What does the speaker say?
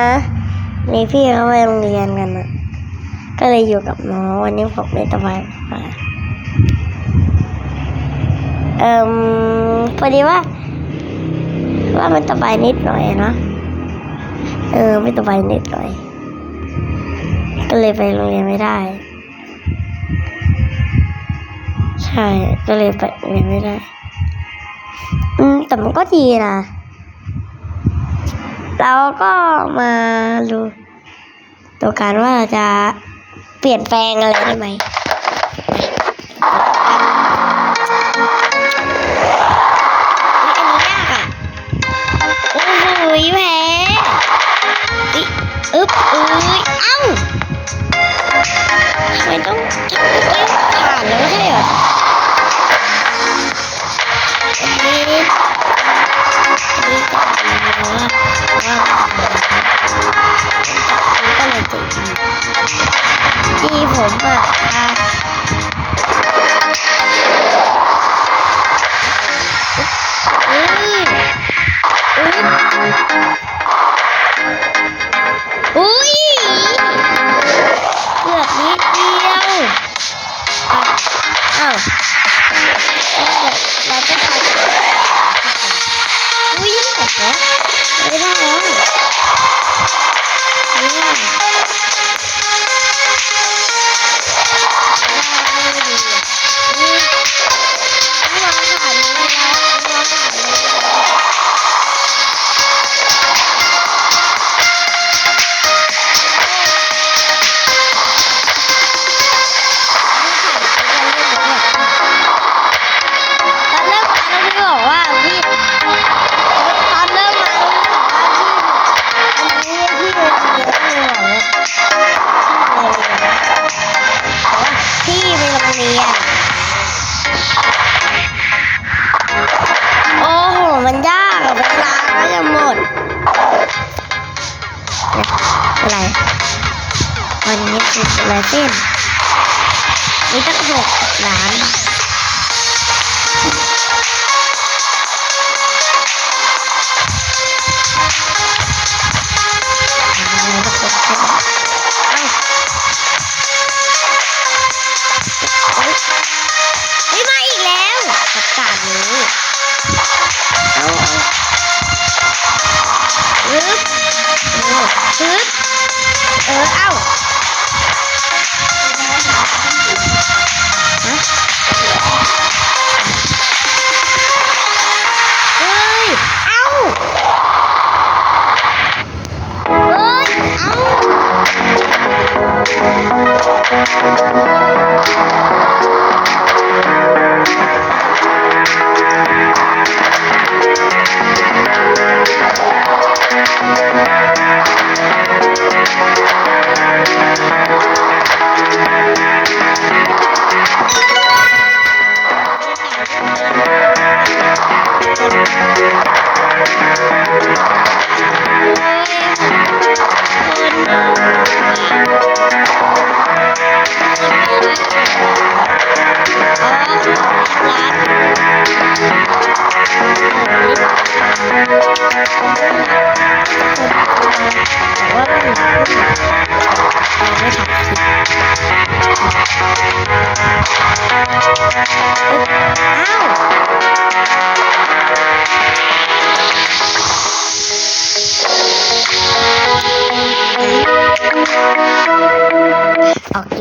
นะนี่พี่เขาไปโรงเรียนกันนะก็เลยอยู่กับน้องวันนี้ผมไม่สบายมาเอ่มพอดีว่า ว่ามันสบายนิดหน่อยเนาะเออไม่สบายนิดหน่อย ก็เลยไปโรงเรียนไม่ได้ ใช่ก็เลยไปโรงเรียนไม่ได้ อืมแต่มันก็ดีนะ เราก็มาดูตัวการว่าจะเปลี่ยนแปลงอะไรได้ไหม ที่ผม รียน โอ้โห มันยากอะเวลาก็จะหมด อะไร วันนี้คืออะไรเส้นมีตั้งหกล้าน ปึ๊บเออเอ้า โอ เค